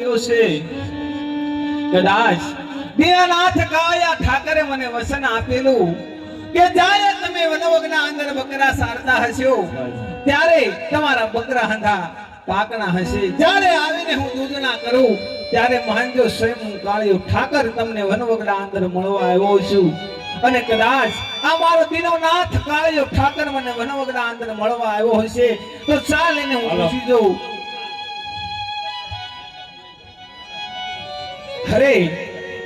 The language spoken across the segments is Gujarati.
આવ્યો છે. કદાચ દીનાનાથ કાયા ઠાકરે મને વસન આપેલું કે જ્યારે તમે વનવગના અંદર બકરા સારતા હશો ત્યારે તમારા બકરા હંધા પાકણા હશે. જ્યારે આવીને હું દૂધના કરું ત્યારે મહાનજો સ્વયં હું કાળિયો ઠાકર તમને વનવગના અંદર મળવા આવ્યો છું. અને કદાચ આ મારો દીનોનાથ કાળિયો ઠાકર મને વનવગના અંદર મળવા આવ્યો હશે તો ચાલ એને હું પૂછી જોઉં અરે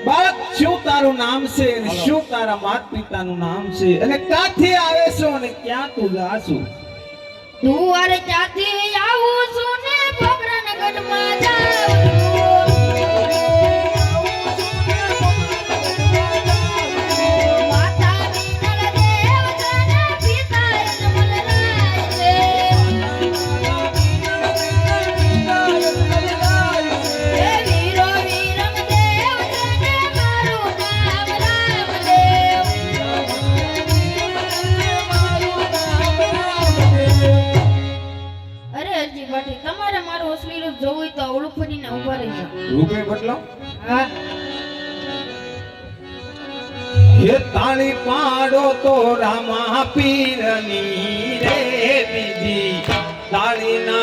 બાળક શું તારું નામ છે અને શું તારા માત પિતાનું નામ છે? અને ક્યાંથી આવે છો અને ક્યાં તું જાશો તું અરે ક્યાંથી આવું છું ને? ભોગરાના ગઢમાં જાઉં રૂપે બદલો હા. તાળી પાડો તો રામા પીરની રે બીજી. તાળી ના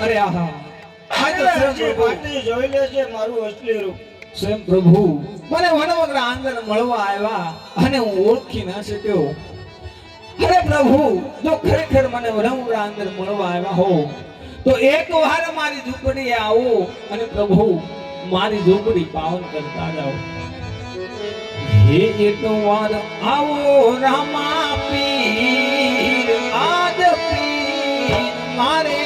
અરે આહા. મારી ઝૂંપડીએ આવો અને પ્રભુ મારી ઝૂંપડી પાવન કરતા જાઓ. હે એક વાર આવો રામા પીર મારે